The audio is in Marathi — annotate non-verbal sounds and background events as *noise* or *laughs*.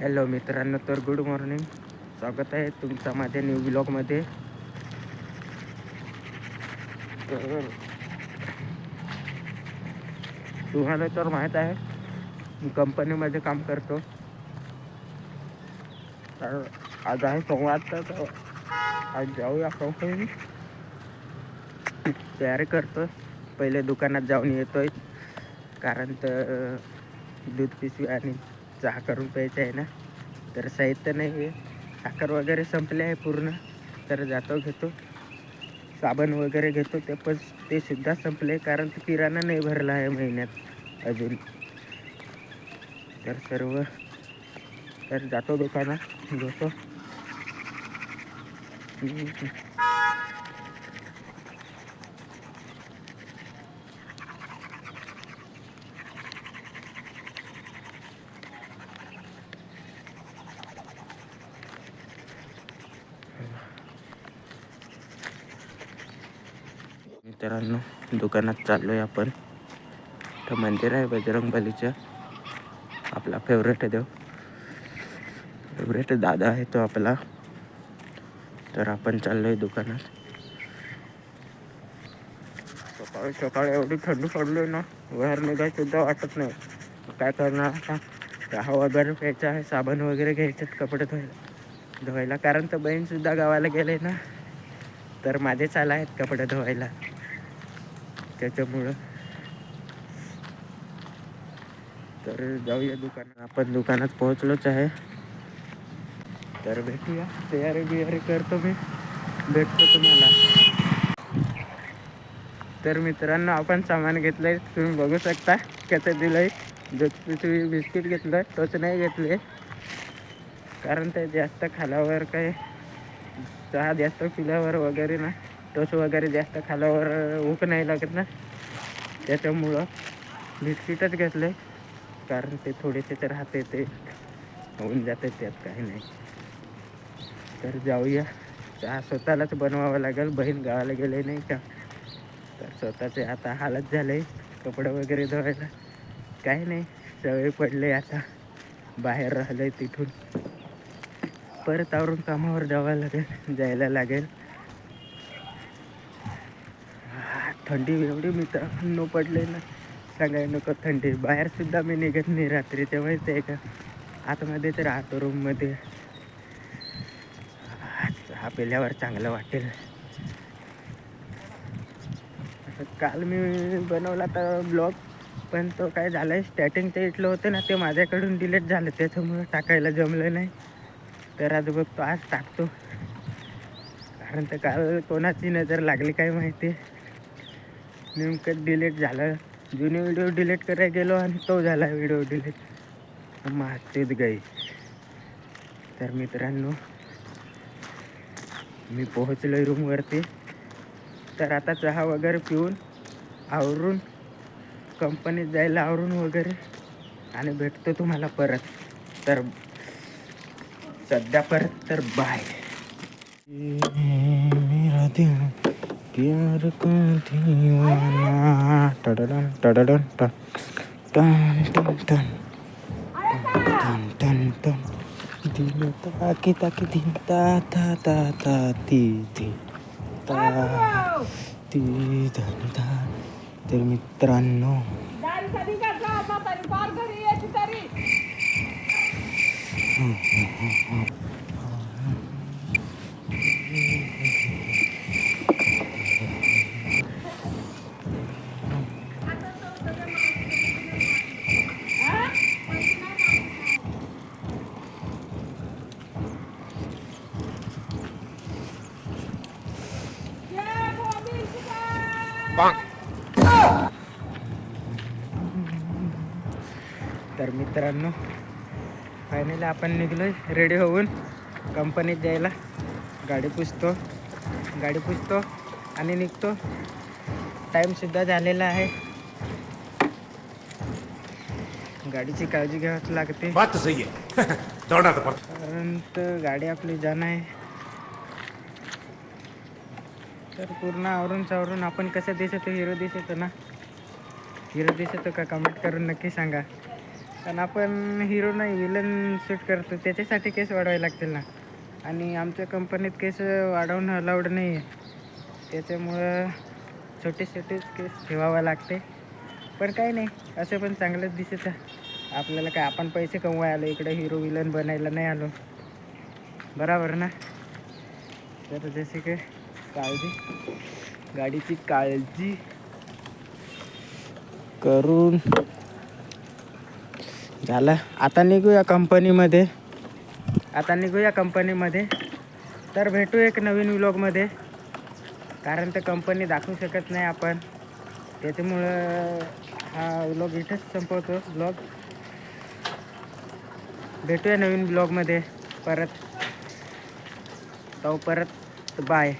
हॅलो मित्रांनो तर गुड मॉर्निंग स्वागत आहे तुमचा माझ्या न्यू ब्लॉगमध्ये तर तुम्हाला तर माहीत आहे मी कंपनीमध्ये काम करतो. तर आज आहे सोमवार तर आज जाऊया कंपनी तयारी करतो. पहिले दुकानात जाऊन येतोय. कारण तर दूध पिशवी आणि चहा रुपयाचं आहे ना? तर साहित्य नाही आहे साखर वगैरे संपले आहे पूर्ण. तर जातो घेतो. साबण वगैरे घेतो. ते पण ते सुद्धा संपले. कारण ते किराणा नाही भरला आहे महिन्यात अजून. तर सर्व. तर जातो दुकानात. घेतो. मित्रांनो दुकानात चाललो आहे आपण. तर मंदिर आहे बजरंगबलीचं. आपला फेवरेट देव फेवरेट दादा आहे तो आपला. तर आपण चाललो आहे दुकानात. सकाळी सकाळी एवढी थंडी पडली आहे ना बाहेर निघाय सुद्धा वाटत नाही. काय करणार आता? चहा वगैरे प्यायचा आहे साबण वगैरे घ्यायचेत कपडे धुवायला. धुवायला कारण तर बहीणसुद्धा गावाला गेले ना. तर माझेच आला आहेत कपडे धुवायला. त्याच्यामुळं. तर जाऊया दुकानात. आपण दुकानात पोहोचलोच आहे. तर भेटूया. तयारी बियारी करतो मी. भेटतो तुम्हाला. तर मित्रांनो आपण सामान घेतलंय. तुम्ही बघू शकता कसं दिलंय. दूध तुम्ही बिस्किट घेतलं तोच नाही घेतले. कारण ते जास्त खाल्यावर काही चहा जास्त पिल्यावर वगैरे ना. टोस वगैरे जास्त खाल्यावर ऊक नाही लागत ना. त्याच्यामुळं बिस्किटच घेतले कारण ते थोडेसे तर राहते ते. होऊन जाते त्यात काही नाही. तर जाऊया. चहा स्वतःलाच बनवावं लागेल. बहीण गावाला गेले नाही का? तर स्वतःचे आता हालत झाले. कपडे वगैरे धुवायला. काही नाही. सवय पडले आता. बाहेर राहिलं तिथून. परत आवरून कामावर जावं लागेल. जायला लागेल. थंडी एवढी मित्रांनो पडले ना. सांगायला नको थंडी. बाहेरसुद्धा मी निघत नाही रात्रीच्या माहिती आहे का? आतमध्येच राहतो रूममध्ये हा पेल्यावर चांगलं वाटेल. काल मी बनवला तर ब्लॉग पण तो काय झाला आहे स्टार्टिंग ते इथलं होतं ना ते माझ्याकडून डिलीट झालं. त्याच्यामुळं टाकायला जमलं नाही. तर आज बघतो आज टाकतो. कारण तर काल कोणाची नजर लागली काय माहिती? नेमकं डिलीट झालं. जुने व्हिडिओ डिलीट करायला गेलो आणि तो झाला व्हिडिओ डिलीट मागतेच गाई तर मित्रांनो मी पोहोचलो रूमवरती तर आता चहा वगैरे पिऊन आवरून कंपनीत जायला आवरून वगैरे आणि भेटतो तुम्हाला परत. तर सध्या परत तर बाय मी राहते. प्यार का दीवाना टडडन टडडन टन टन टन टन टन टन टन दिल ताकी ताकी दिन ता ता ता ता ती ती ता ती धन धा तर मित्रांनो दारी कधी करता तर मित्रांनो फायनली आपण निघलोय रेडी होऊन कंपनीत जायला. गाडी पुसतो गाडी पुसतो आणि निघतो. टाईमसुद्धा झालेला आहे. गाडीची काळजी घ्यावीच लागते. कारण *laughs* गाडी आपली जाणं आहे. तर पूर्ण आवरून सावरून आपण कसं दिसतो हिरो दिसतो ना. हिरो दिसतो का कमेंट करून नक्की सांगा. पण आपण हिरो नाही विलन शूट करतो त्याच्यासाठी केस वाढवावे लागतील ना. आणि आमच्या कंपनीत केस वाढवणं अलाउड नाही आहे त्याच्यामुळं छोटे छोटेच केस ठेवावं लागते. पण काही नाही असं पण चांगलंच दिसत आपल्याला काय आपण पैसे कमवाय आलो इकडे हिरो विलन बनायला नाही आलो. बराबर ना? तर जसे की काळजी. गाडीची काळजी करून. झालं. आता निघूया कंपनीमध्ये. आता निघूया कंपनीमध्ये. तर भेटू एक नवीन व्लॉगमध्ये. कारण तर कंपनी दाखवू शकत नाही आपण. त्याच्यामुळं हा व्लॉग इथेच संपवतो. ब्लॉग भेटूया नवीन ब्लॉगमध्ये परत. तो परत बाय.